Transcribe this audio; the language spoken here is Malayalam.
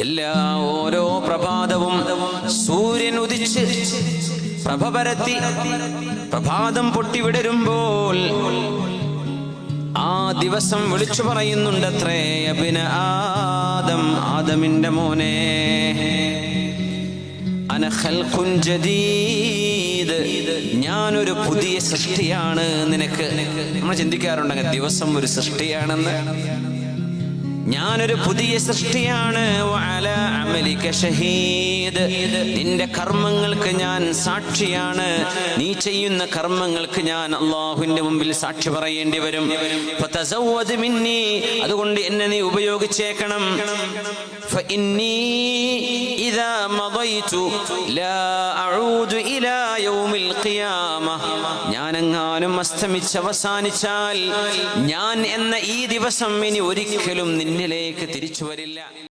എല്ലാ ഓരോ പ്രഭാതവും സൂര്യൻ ഉദിച്ച് പ്രഭ പരത്തി പ്രഭാതം പൊട്ടിവിടരുമ്പോൾ ആ ദിവസം വിളിച്ചു പറയുന്നുണ്ടത്രേ അഭിന ആദം ആദമിന്റെ മോനെ. ഞാനൊരു പുതിയ സൃഷ്ടിയാണ്. നിനക്ക് നമ്മൾ ചിന്തിക്കാറുണ്ടെങ്കിൽ ദിവസം ഒരു സൃഷ്ടിയാണെന്ന്. ഞാനൊരു പുതിയ സൃഷ്ടിയാണ്. അമലിക ഷഹീദ്. നിന്റെ കർമ്മങ്ങൾക്ക് ഞാൻ സാക്ഷിയാണ്. നീ ചെയ്യുന്ന കർമ്മങ്ങൾക്ക് ഞാൻ അള്ളാഹുവിന്റെ മുമ്പിൽ സാക്ഷി പറയേണ്ടി വരും. മിന്നി അതുകൊണ്ട് എന്നെ നീ ഉപയോഗിച്ചേക്കണം. ഞാനെങ്ങാനും അസ്തമിച്ച് അവസാനിച്ചാൽ ഞാൻ എന്ന ഈ ദിവസം ഇനി ഒരിക്കലും നിന്നിലേക്ക് തിരിച്ചു വരില്ല.